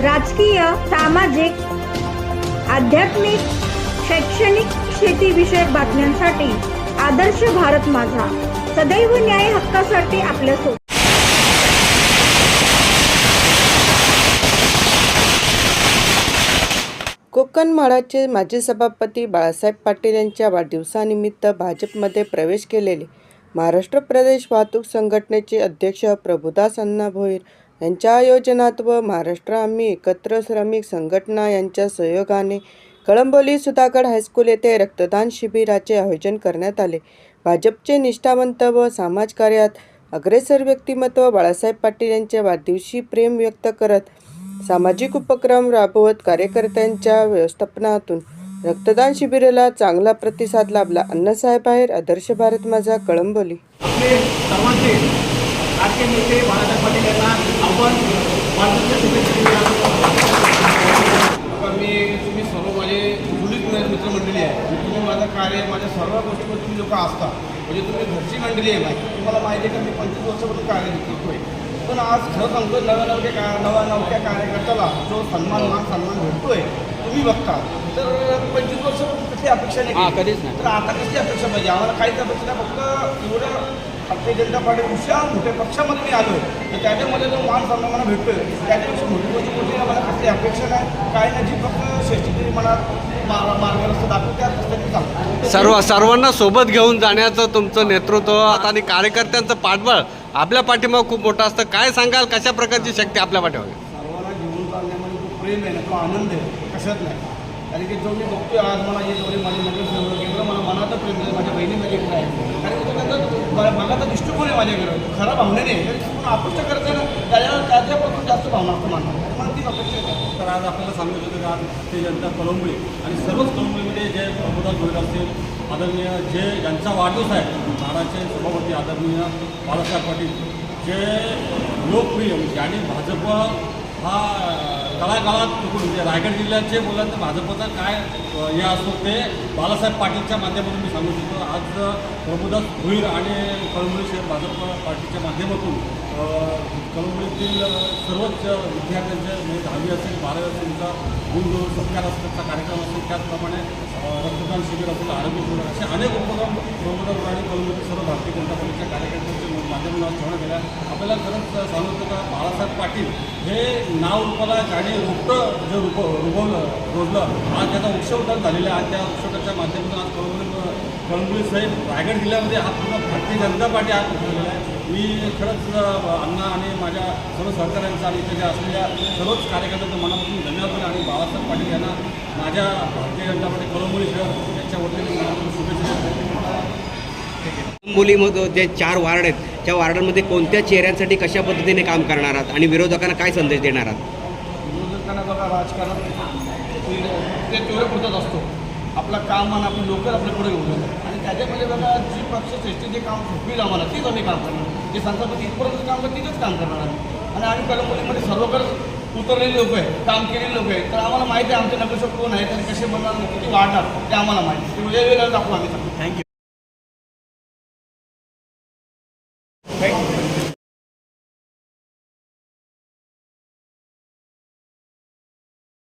राजकीय सामाजिक आध्यात्मिक शैक्षणिक शेतीविषयक बातम्यांसाठी आदर्श भारत माझा. सदैव न्याय हक्कासाठी आपल्यासोबत कोकण माळाचे माजी सभापती बाळासाहेब पाटील यांच्या वाढदिवसानिमित्त भाजपमध्ये प्रवेश केलेले महाराष्ट्र प्रदेश वाहतूक संघटनेचे अध्यक्ष प्रभुदास अण्णा भोईर यांच्या आयोजनात व महाराष्ट्र आम्ही एकत्र श्रमिक संघटना यांच्या सहयोगाने कळंबोली सुधागड हायस्कूल येथे रक्तदान शिबिराचे आयोजन करण्यात आले. भाजपचे निष्ठावंत व समाजकार्यात अग्रेसर व्यक्तिमत्व बाळासाहेब पाटील यांच्या वाढदिवशी प्रेम व्यक्त करत सामाजिक उपक्रम राबवत कार्यकर्त्यांच्या व्यवस्थापनातून रक्तदान शिबिराला चांगला प्रतिसाद लाभला. अण्णासाहेब आहेर आदर्श भारत माझा कळंबोली. राजकीय नेते बाळासाहेब पाटील यांना आपण वाढदिवसाच्या शुभेच्छा मी तुम्ही सर्व माझे मित्र- मित्रमंडळी आहे. मी तुम्ही माझं कार्य माझ्या सर्व गोष्टीवर तुम्ही लोक असता. म्हणजे तुम्ही घरची मंडळी आहे माझी. तुम्हाला माहिती आहे का मी पंचवीस वर्षापासून कार्य करतोय. पण आज खरं सांगतो नव्या नवक्या का नव्या नवक्या कार्यकर्त्याला जो सन्मान मान सन्मान भेटतोय तुम्ही बघता. तर पंचवीस वर्षापासून कसली अपेक्षा नाही कधीच नाही. तर आता कसली अपेक्षा पाहिजे? आम्हाला काहीच अपेक्षा नाही. फक्त एवढं भारतीय जनता पार्टी विशाल मोठ्या पक्षामध्ये मी आलो. तर त्याच्यामध्ये जो मान सन्मान मला भेटतोय त्याच्यापेक्षा मोठी गोष्ट कोणती मला कसली अपेक्षा नाही. काय नाही जी फक्त श्रेष्ठी मला सर्व सर्वांना सोबत घेऊन जाण्याचं तुमचं नेतृत्व आणि कार्यकर्त्यांचं पाठबळ आपल्या पाठीमागं खूप मोठं असतं. काय सांगाल? कशा प्रकारची शक्ती आपल्या पाठीमागे? सर्वांना घेऊन चालण्यामध्ये जो प्रेम आहे ना तो आनंद आहे. कशात नाही. कारण की जो मी बघतोय आज मला हे जेवढे माझे केंद्र मला मनात प्रेम आहे माझ्या बहिणी माझ्याकडे आहे कारण की तो त्यांचा ब- बघाचा दृष्टिकोन आहे माझ्याकडे. खरा भावनेने आहे आपण अपेक्षा करते ना. त्याच्या त्याच्यापासून जास्त भावना असं मानतात मला ती अपेक्षा तर आज आपल्याला सांगू शकतो की आज ते जनता कळंबळी आणि सर्वच कळंबळीमध्ये जे प्रबोधन गोयल असतील आदरणीय जे ज्यांचा वाढदिवस आहे नाडाचे सभापती आदरणीय बाळासाहेब पाटील जे लोकप्रिय म्हणजे आणि भाजप हा तळागाळात म्हणजे रायगड जिल्ह्याचे बोलाल तर भाजपचा काय हे असतो ते बाळासाहेब पाटीलच्या माध्यमातून मी सांगू शकतो. आज प्रभुदास भुईर आणि कळमुळी शहर भाजप पार्टीच्या माध्यमातून कळमुळीतील सर्वच विद्यार्थ्यांचे म्हणजे दहावी असेल बारावी असेल त्यांचा गुण सत्कार असण्याचा कार्यक्रम असेल त्याचप्रमाणे रक्तदान शिबिर असेल आरोग्य शिबिर असे अनेक उपक्रम प्रबोधन आणि कळमुळी सर्व भारतीय जनता पार्टीच्या कार्यकर्त्यांच्या माध्यमातून आज ठेवण्यात गेल्या आपल्याला खरंच सांगतो का बाळासाहेब पाटील हे नाव रूपाला आणि रोपटं जे रुप रुबवलं रोजलं आज त्याचा वृक्षोत्तर झालेला आहे त्या वृक्षोत्तरच्या माध्यमातून आज कळंबळी कळंबळी साहेब रायगड जिल्ह्यामध्ये हा पूर्ण भारतीय जनता पार्टी आज पोहोचलेला आहे. मी खरंच अण्णा आणि माझ्या सर्व सहकाऱ्यांचा आणि इथे असलेल्या सर्वच कार्यकर्त्यांचं मनापासून धन्यवाद करतो आणि बाळासाहेब पाटील यांना माझ्या भारतीय जनता पार्टी कळंबळी शहर यांच्या वतीने मनापासून शुभेच्छा कळंबोलीमध्ये जे चार वार्ड आहेत त्या वार्डांमध्ये कोणत्या चेहऱ्यांसाठी कशा पद्धतीने काम करणार आहात आणि विरोधकांना काय संदेश देणार आहात? करताना बघा राजकारण ते तेवढ्यापुरताच असतो. आपलं काम आणि आपण लवकर आपल्या पुढे घेऊन जातो आणि त्याच्यामध्ये बघा जी पक्ष श्रेष्ठी जे काम सोपवेल आम्हाला तीच आम्ही काम करणार. जे सांगतात इथपर्यंत काम करतात तिथंच काम करणार आणि आम्ही कलमोलीमध्ये सर्वकर उतरलेले लोक आहे काम केलेले लोक आहे तर आम्हाला माहिती आहे आमचे नगरसेवक कोण आहेत आणि कसे बनणार किती वाढणार ते आम्हाला माहिती आहे. वेळेला दाखवू आम्ही थँक्यू